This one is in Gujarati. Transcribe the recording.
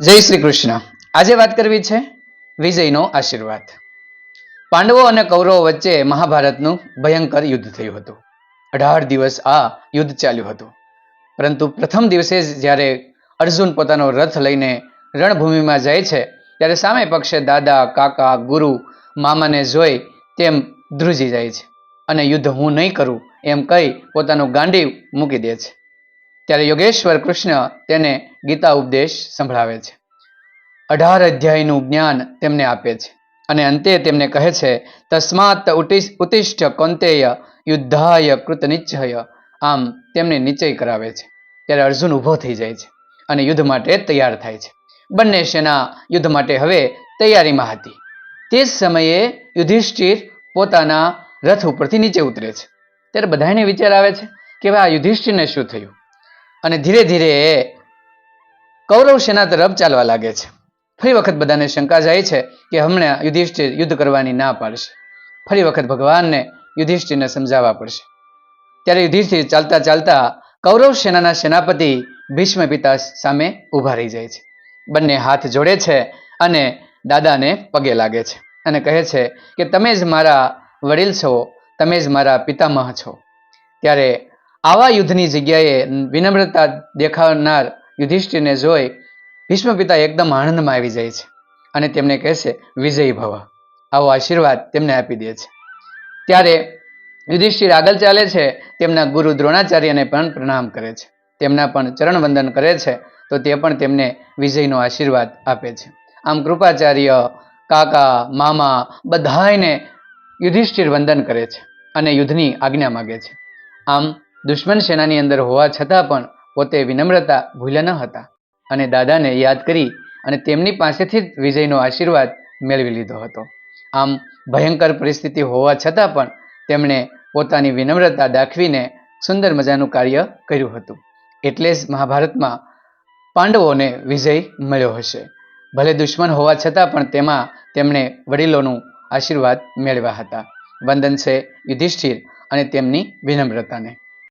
જય શ્રી કૃષ્ણ. આજે વાત કરવી છે વિજયનો આશીર્વાદ. પાંડવો અને કૌરવો વચ્ચે મહાભારતનું ભયંકર યુદ્ધ થયું હતું. અઢાર દિવસ આ યુદ્ધ ચાલ્યું હતું. પરંતુ પ્રથમ દિવસે જ જ્યારે અર્જુન પોતાનો રથ લઈને રણભૂમિમાં જાય છે, ત્યારે સામે પક્ષે દાદા, કાકા, ગુરુ, મામાને જોઈ તેમ ધ્રુજી જાય છે. અને યુદ્ધ હું નહીં કરું એમ કહી પોતાનું ગાંડી મૂકી દે છે. ત્યારે યોગેશ્વર કૃષ્ણ તેને ગીતા ઉપદેશ સંભળાવે છે. અઢાર અધ્યાયનું જ્ઞાન તેમને આપે છે અને અંતે તેમને કહે છે તસ્માત ઉતિષ્ઠ કૌંતેય યુદ્ધાય કૃતનિચ્છય આમ તેમને નિશ્ચય કરાવે છે. ત્યારે અર્જુન ઊભો થઈ જાય છે અને યુદ્ધ માટે તૈયાર થાય છે. બંને સેના યુદ્ધ માટે હવે તૈયારીમાં હતી. તે જ સમયે યુધિષ્ઠિર પોતાના રથ ઉપરથી નીચે ઉતરે છે. ત્યારે બધાને વિચાર આવે છે કે ભાઈ આ યુધિષ્ઠિરને શું થયું? અને ધીરે ધીરે કૌરવ સેના તરફ ચાલવા લાગે છે. ફરી વખત બધાને શંકા જાય છે કે હમણાં યુધિષ્ઠિર યુદ્ધ કરવાની ના પાડશે. ફરી વખત ભગવાનને યુધિષ્ઠિરને સમજાવવા પડશે. ત્યારે યુધિષ્ઠિર ચાલતા ચાલતા કૌરવ સેનાના સેનાપતિ ભીષ્મ પિતા સામે ઊભા રહી જાય છે. બંને હાથ જોડે છે અને દાદાને પગે લાગે છે અને કહે છે કે તમે જ મારા વડીલ છો, તમે જ મારા પિતામહ છો. ત્યારે આવા યુદ્ધની જગ્યાએ વિનમ્રતા દેખાડનાર યુધિષ્ઠિરને જોઈ ભીષ્મ પિતા એકદમ આનંદમાં આવી જાય છે અને તેમને કહે છે, વિજયી ભવ. આવો આશીર્વાદ તેમને આપી દે છે. ત્યારે યુધિષ્ઠિર આગળ ચાલે છે, તેમના ગુરુ દ્રોણાચાર્યને પણ પ્રણામ કરે છે. તેમના પણ ચરણ વંદન કરે છે, તો તે પણ તેમને વિજયનો આશીર્વાદ આપે છે. આમ કૃપાચાર્ય, કાકા, મામા બધાને યુધિષ્ઠિર વંદન કરે છે અને યુદ્ધની આજ્ઞા માગે છે. આમ દુશ્મન સેનાની અંદર હોવા છતાં પણ પોતે વિનમ્રતા ભૂલ્યા ન હતા. અને દાદાને યાદ કરી અને તેમની પાસેથી જ વિજયનો આશીર્વાદ મેળવી લીધો હતો. આમ ભયંકર પરિસ્થિતિ હોવા છતાં પણ તેમણે પોતાની વિનમ્રતા દાખવીને સુંદર મજાનું કાર્ય કર્યું હતું. એટલે જ મહાભારતમાં પાંડવોને વિજય મળ્યો હશે. ભલે દુશ્મન હોવા છતાં પણ તેમાં તેમણે વડીલોનું આશીર્વાદ મેળવ્યા હતા. વંદન છે યુધિષ્ઠિર અને તેમની વિનમ્રતાને.